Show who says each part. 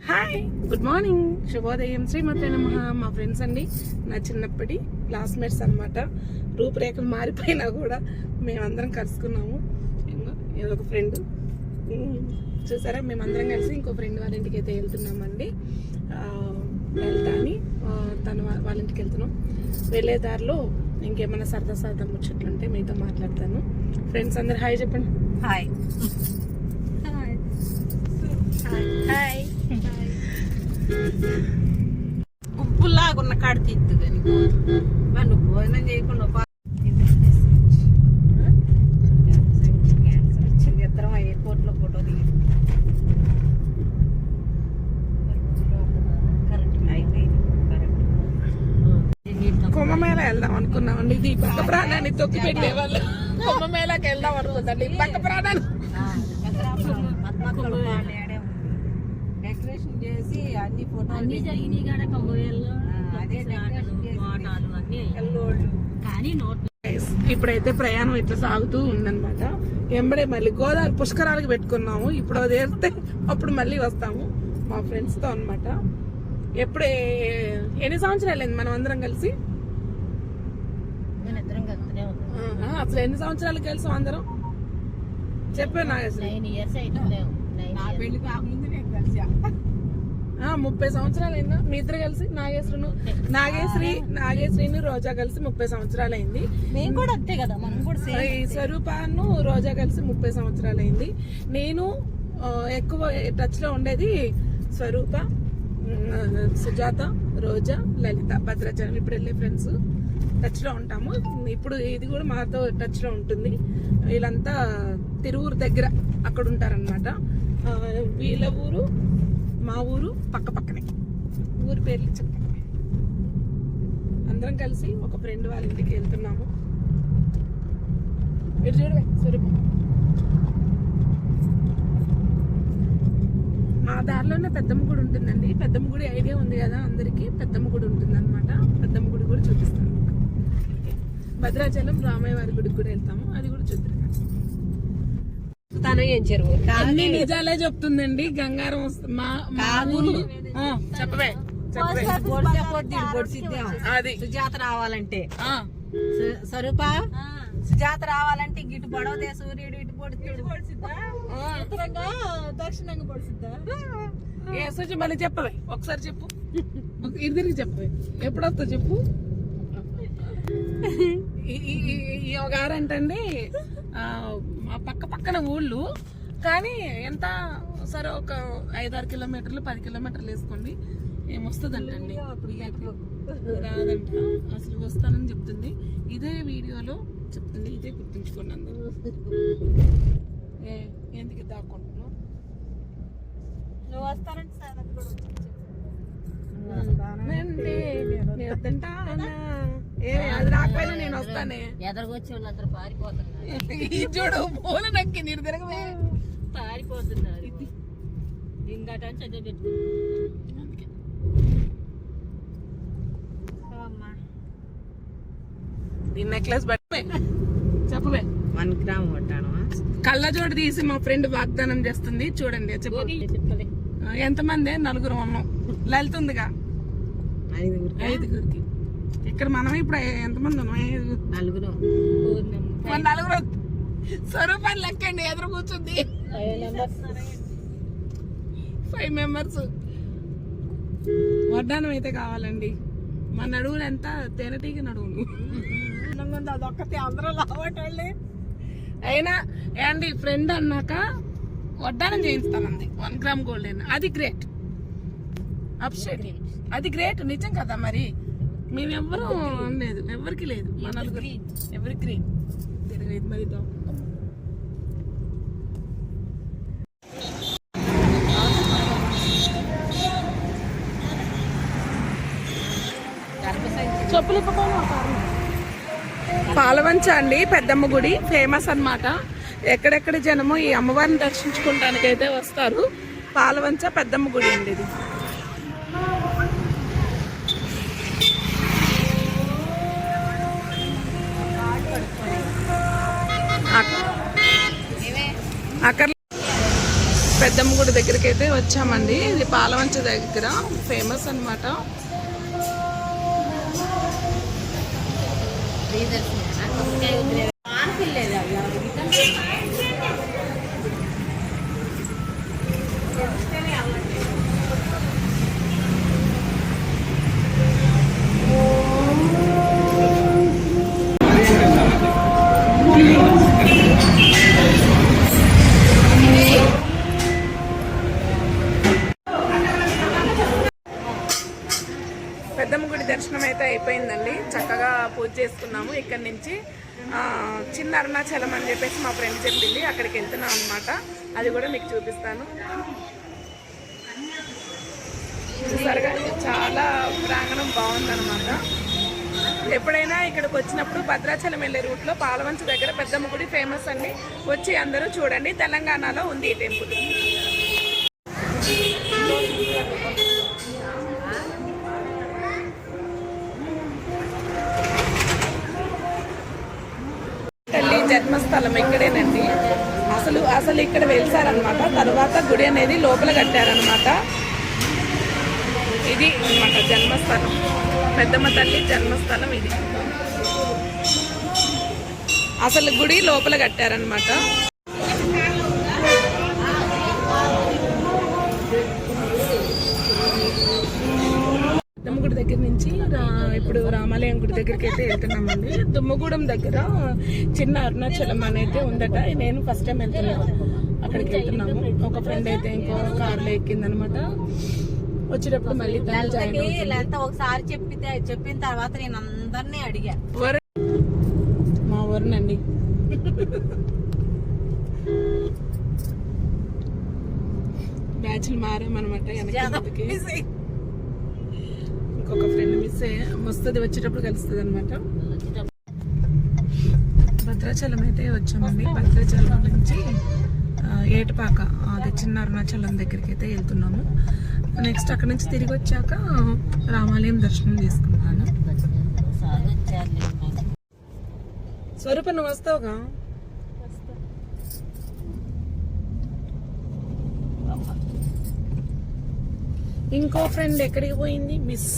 Speaker 1: Hi good morning శుభోదయం. శ్రీమతి నమ. మా ఫ్రెండ్స్ అండి. నా చిన్నప్పటి క్లాస్మేట్స్ అన్నమాట. రూపురేఖలు మారిపోయినా కూడా మేమందరం కలుసుకున్నాము. ఇంకో ఒక ఫ్రెండ్ చూసారా? మేమందరం కలిసి ఇంకో ఫ్రెండ్ వాళ్ళ ఇంటికి అయితే వెళ్తున్నామండి. ఆ, వెళ్తా అని తను వాళ్ళ ఇంటికి వెళ్తున్నాం. వెళ్ళే దారిలో ఇంకేమైనా సరదా సరదా ముచ్చట్లుంటే మీతో మాట్లాడతాను. ఫ్రెండ్స్ అందరు హాయ్ చెప్పండి.
Speaker 2: హాయ్ గుంపులాగా ఉన్న కాడ తీద్దు కానీ మరి నువ్వు భోజనం చేయకుండా ఇద్దరం ఎయిర్పోర్ట్లో ఫోటో దిగి
Speaker 1: కుంభమేళ వెళ్దాం అనుకున్నామండి. ఇది పక్క ప్రాణాన్ని తొక్కి పెట్టే వాళ్ళు. కుంభమేళకి వెళ్దాం అనుకుందండి పక్క ప్రాణాన్ని.
Speaker 2: అన్ని ఫోటోలు
Speaker 3: అన్ని జరిగినాయి కాడ
Speaker 2: అదే
Speaker 3: అన్ని
Speaker 2: పిల్లోళ్ళు
Speaker 3: కానీ నోట్
Speaker 1: ఇప్పుడైతే ప్రయాణం ఇట్లా సాగుతూ ఉందన్నమాట. ఎంబడే మళ్ళీ గోదావరి పుష్కరాలకు పెట్టుకున్నాము. ఇప్పుడు అది వెళ్తే అప్పుడు మళ్ళీ వస్తాము మా ఫ్రెండ్స్తో అన్నమాట. ఎప్పుడే ఎన్ని సంవత్సరాలు అయింది మనం అందరం కలిసి? అసలు ఎన్ని సంవత్సరాలు కలిసి అందరం? చెప్పే నాగేశ్వరి
Speaker 3: నైన్ ఇయర్స్ అయితలేము నైన్
Speaker 2: నా
Speaker 3: ఇయర్స్.
Speaker 2: పెళ్ళి కాకముందు నేను కలిసా.
Speaker 1: ఆ, ముప్పై సంవత్సరాలు అయిందా మీ ఇద్దరు కలిసి? నాగేశ్వరును నాగేశ్వరి నాగేశ్వరిని రోజా కలిసి ముప్పై సంవత్సరాలు అయింది
Speaker 3: మేము కూడా అంతే కదా మనం కూడా
Speaker 1: ఈ స్వరూపాను రోజా కలిసి ముప్పై సంవత్సరాలు అయింది నేను ఎక్కువ టచ్లో ఉండేది స్వరూప సుజాత రోజా లలిత భద్రాచలం. ఇప్పుడు వెళ్ళే ఫ్రెండ్స్ టచ్లో ఉంటాము. ఇప్పుడు ఇది కూడా మాతో టచ్లో ఉంటుంది. వీళ్ళంతా తిరువురు దగ్గర అక్కడ ఉంటారనమాట వీళ్ళ ఊరు మా ఊరు పక్క పక్కనే. ఊరు పేర్లు చెప్పండి. అందరం కలిసి ఒక ఫ్రెండ్ వాళ్ళ ఇంటికి వెళ్తున్నాము. ఇటు చూడవే స్వరూపం మా దారిలోనే పెద్దమ్మ గుడి ఉంటుందండి. పెద్దమ్మ గుడి ఐడియా ఉంది కదా అందరికీ. పెద్దమ్మ గుడి ఉంటుందన్నమాట. పెద్దమ్మ గుడి కూడా చూపిస్తాను. భద్రాచలం రామయ్య వారి గుడికి కూడా వెళ్తాము. అది కూడా చూద్దాం
Speaker 2: తన ఏం చెరువు
Speaker 1: అన్ని నిజాలే చెప్తుందండి గంగారం వస్తు- మా చెప్పవే అది
Speaker 2: సుజాత రావాలంటే స్వరూప సుజాత రావాలంటే గిట్టు పడవదే సూర్యుడు ఇటు పొడుస్తాడు
Speaker 1: ఆ.
Speaker 2: దక్షిణంగా పొడిసిద్దా
Speaker 1: ఏ సూచి మళ్ళీ చెప్పవే ఒకసారి చెప్పు ఇటు తిరిగి చెప్పవే ఎప్పుడు వస్తావు చెప్పు ఈ- గారంటండి పక్క పక్కన ఊళ్ళు. కానీ ఎంత సరే ఒక ఐదారు కిలోమీటర్లు పది కిలోమీటర్లు వేసుకోండి. ఏమొస్తుందంటండి? రాదంట. అసలు వస్తానని చెప్తుంది. ఇదే వీడియోలో చెప్తుంది. ఇదే గుర్తుంచుకోండి అందరూ ఏ, ఎందుకు దాక్కుంటున్నావు?
Speaker 2: నువ్వు వస్తానంటే
Speaker 1: నేను? నేను వస్తానే
Speaker 3: ఎదరగొచ్చే వాళ్ళందరూ పారిపోతున్నారు.
Speaker 1: ఈ చూడు నక్కి నీరు తిరగవే
Speaker 3: పారిపోతున్నారు. చదివి
Speaker 1: నెక్లెస్ పట్టువే చెప్పవే.
Speaker 2: వన్ గ్రామ్ కొట్టాను.
Speaker 1: కళ్ళజోడు తీసి మా ఫ్రెండ్ వాగ్దానం చేస్తుంది. చూడండి చెప్పు.
Speaker 3: చెప్పలే
Speaker 1: ఆ, ఎంతమంది? నలుగురు ఉన్నాం. లలిత ఉందిగా?
Speaker 2: ఐదుగురు
Speaker 1: ఐదుగురికి. ఇక్కడ మనం ఇప్పుడు ఎంతమంది
Speaker 2: నలుగురు.
Speaker 1: నలుగురు. స్వరూపాన్ని లెక్కండి ఎదురు కూర్చుంది. Five members. వడ్డానం అయితే కావాలండి. మన నడువులు ఎంత? తేనెటీగ నడువులు.
Speaker 2: అదొక్కటి అందరూ లావటోళ్ళే.
Speaker 1: అయినా ఏండి ఫ్రెండ్ అన్నాక వడ్డానం చేయిస్తానంది. వన్ గ్రామ్ గోల్డ్ అది గ్రేట్. అప్షేట్ అది గ్రేట్ నిజం కదా మరి? మేమెవ్వరూ లేదు ఎవరికి లేదు. మా నలుగురు. ఎవరి గ్రీన్ తిరగలేదు మరి. చెప్పులు పాలవంచ అండి పెద్దమ్మ గుడి ఫేమస్ అన్నమాట. ఎక్కడెక్కడ జనము ఈ అమ్మవారిని దర్శించుకోవడానికి అయితే వస్తారు. పాలవంచ పెద్దమ్మ గుడి అండి ఇది. అక్కడ పెద్దమ్మ గుడి దగ్గరికి అయితే వచ్చామండి. ఇది పాలవంచ దగ్గర. ఫేమస్ అన్నమాట. పెద్దమ్మ అయిపోయిందండి. చక్కగా పూజ చేసుకున్నాము ఇక్కడి నుంచి. చిన్న అరుణాచలం అని చెప్పేసి మా ఫ్రెండ్ చెప్పింది. అక్కడికి వెళ్తున్నాం అనమాట అది కూడా మీకు చూపిస్తాను. చూసారుగా చాలా ప్రాంగణం బాగుందన్నమాట. ఎప్పుడైనా ఇక్కడికి వచ్చినప్పుడు భద్రాచలం వెళ్ళే రూట్లో పాలవంచ దగ్గర పెద్దమ్మ గుడి ఫేమస్ అండి. వచ్చి అందరూ చూడండి. తెలంగాణలో ఉంది ఈ టెంపుల్ తల్లి జన్మస్థలం కట్టి అసలు అసలు ఇక్కడ వెలిసారనమాట తర్వాత గుడి అనేది లోపల కట్టారనమాట ఇది అన్నమాట జన్మస్థలం. పెద్దమ్మ తల్లి జన్మస్థలం ఇది. అసలు గుడి లోపల కట్టారనమాట పెద్దమ్మ గుడి దగ్గర నుంచి ఇప్పుడు రామాలయం గుడి దగ్గరికి అయితే వెళ్తున్నామండి. దుమ్మగూడెం దగ్గర చిన్న అరుణాచలం అనేది ఉందట. నేను ఫస్ట్ టైం వెళ్తున్నాను. అక్కడికి వెళ్తున్నాము. ఒక ఫ్రెండ్ అయితే ఇంకో కార్లో ఎక్కిందనమాట. వచ్చేటప్పుడు మళ్ళీ
Speaker 2: ఒకసారి చెప్పితే చెప్పిన తర్వాత నేను అందరినీ అడిగా.
Speaker 1: మా వరుణండి బ్యాచ్లు మారామన్నమాట ముందుకి. ఇంకొక ఫ్రెండ్ మిస్ వస్తుంది వచ్చేటప్పుడు కలుస్తుంది అనమాట భద్రాచలం అయితే వచ్చామండి. భద్రాచలం నుంచి ఏటపాక అది చిన్న అరుణాచలం దగ్గరికి అయితే వెళ్తున్నాము. నెక్స్ట్ అక్కడ నుంచి తిరిగి వచ్చాక రామాలయం దర్శనం చేసుకున్నాను స్వరూప నువ్వు వస్తావుగా? ఇంకో ఫ్రెండ్ ఎక్కడికి పోయింది? మిస్